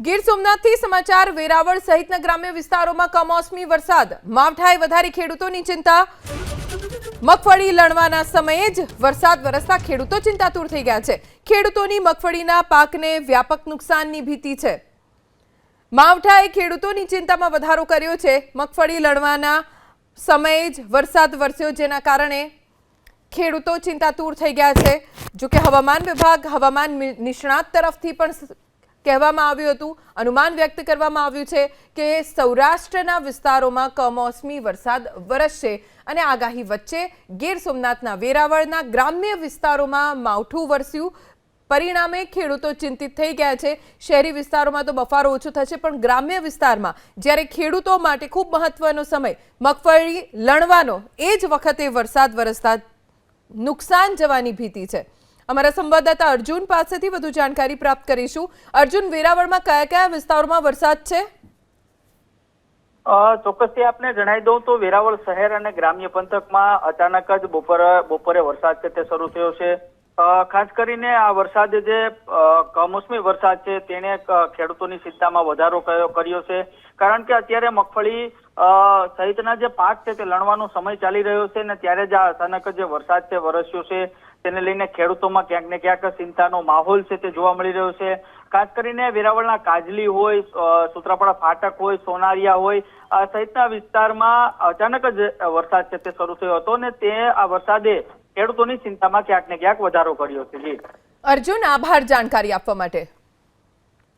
ગીર સોમનાથથી સમાચાર વેરાવળ સહિતના ગ્રામ્ય વિસ્તારોમાં કમોસમી વરસાદ. માવઠાએ વધારી ખેડૂતોની ચિંતા. મગફળી લણવાના સમયે જ વરસાદ વરસતા ખેડૂતો ચિંતાતુર થઈ ગયા છે. ખેડૂતોની મગફળીના પાકને વ્યાપક નુકસાનની ભીતિ છે. માવઠાએ ખેડૂતોની ચિંતામાં વધારો કર્યો છે. મગફળી લણવાના સમયે જ વરસાદ વરસ્યો જેના કારણે ખેડૂતો ચિંતાતુર થઈ ગયા છે. જો કે હવામાન વિભાગ હવામાન નિષ્ણાત તરફથી પણ કહેવામાં આવ્યું હતું. અનુમાન વ્યક્ત કરવામાં આવ્યું છે કે સૌરાષ્ટ્રના વિસ્તારોમાં કમોસમી વરસાદ વરસશે અને આગાહી વચ્ચે ગીર સોમનાથના વેરાવળના ગ્રામ્ય વિસ્તારોમાં માવઠું વરસ્યું. પરિણામે ખેડૂતો ચિંતિત થઈ ગયા છે. શહેરી વિસ્તારોમાં તો બફારો ઓછો થશે, પણ ગ્રામ્ય વિસ્તારમાં જ્યારે ખેડૂતો માટે ખૂબ મહત્વનો સમય, મગફળી, લણવાનો, એ જ વખતે વરસાદ વરસતા નુકસાન જવાની ભીતિ છે. અમારા સંવાદદાતા અર્જુન પાસેથી વધુ જાણકારી પ્રાપ્ત કરીશું. અર્જુન, વેરાવળમાં કયા કયા વિસ્તારોમાં વરસાદ છે? ચોક્કસથી આપને જણાવી દઉં તો વેરાવળ શહેર અને ગ્રામ્ય પંથકમાં અચાનક જ બપોરે બપોરે વરસાદ છે તે શરૂ થયો છે. ખાસ કરીને આ વરસાદ જે કમોસમી વરસાદ છે, તેણે ખેડૂતોની ચિંતામાં વધારો કર્યો છે. કારણ કે અત્યારે મગફળી સહિતના જે પાક છે, તે લણવાનો સમય ચાલી રહ્યો છે અને ત્યારે જ આ અચાનક જે વરસાદ છે, વરસ્યો છે, તેને લઈને ખેડૂતોમાં ક્યાંક ને ક્યાંક ચિંતાનો માહોલ છે, તે જોવા મળી રહ્યો છે. ખાસ કરીને વેરાવળના કાજલી હોય સુત્રાપાડા ફાટક હોય, સોનારિયા હોય સહિતના વિસ્તારમાં અચાનક જ વરસાદ છે, તે શરૂ થયો હતો ને તે આ વરસાદે ખેડૂતોની ચિંતામાં ક્યાંક ને ક્યાંક વધારો કર્યો છે. જી. અર્જુન આભાર જાણકારી આપવા માટે.